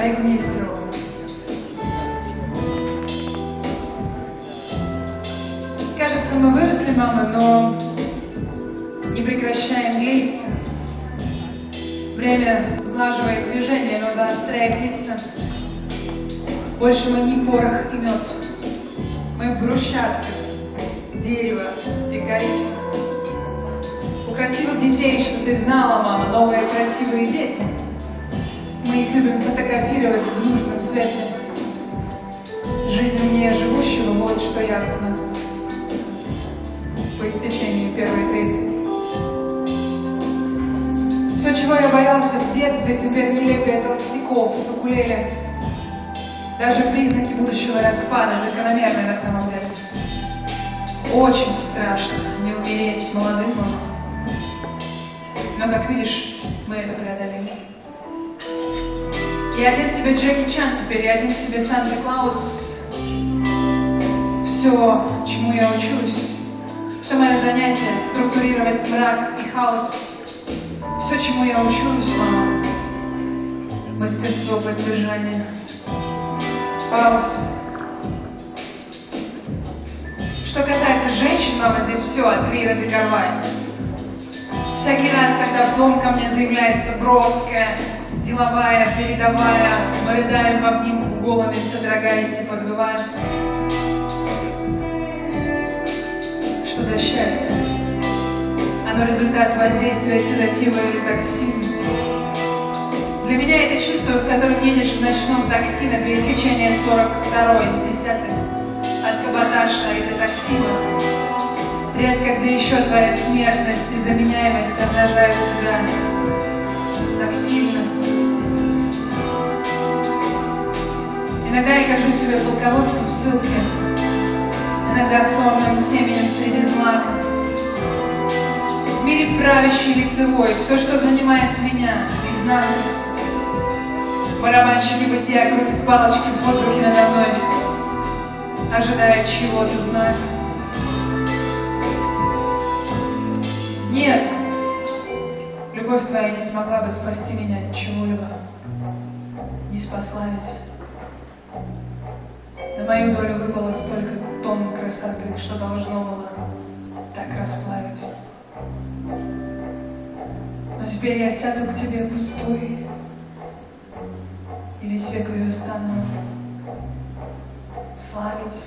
Пригнись, Ром. Кажется, мы выросли, мама, но не прекращаем длиться. Время сглаживает движение, но заостряет лица. Больше мы не порох и мед. Мы брусчатка, дерево и корица. У красивых детей, что ты знала, мама, новые красивые дети. Мы их любим фотографировать в нужном свете. Жизнь мне живущего, вот что ясно. По истечении первой трети. Все, чего я боялся в детстве, теперь нелепее толстяков с укулеле. Даже признаки будущего распада закономерны на самом деле. Очень страшно не умереть молодым. Но, как видишь, мы это преодолели. И один себе Джеки Чан теперь, и один себе Санта-Клаус. Все, чему я учусь, все мое занятие — структурировать мрак и хаос. Все, чему я учусь, мама, мастерство поддержания. Пауз. Что касается женщин, мама, здесь все от Рира до Гавайи. Всякий раз, когда в дом ко мне заявляется броская, деловая, передовая, мы рыдаем в обнимку голыми, содрогаясь и подвывая. Что за счастье? Оно результат воздействия седатива или токсина. Для меня это чувство, в котором едешь в ночном такси на пересечение 42 с 10 от каботажа и до токсина. Редко где еще твоя смертность и заменяемость обнажают себя так сильно. Иногда я кажусь себе полководцем в ссылке, иногда сорным семенем среди злака. В мире правящий лицевой, все, что занимает меня, изнанка. Барабанщики бытия крутят палочки в воздухе надо мной, ожидая чего-то знака. Твоя не смогла бы спасти меня от чего-либо, не спасла ведь. На мою долю выпало столько тонн красоты, что должно было так расплавить. Но теперь я сяду к тебе пустой, и весь век ее стану славить.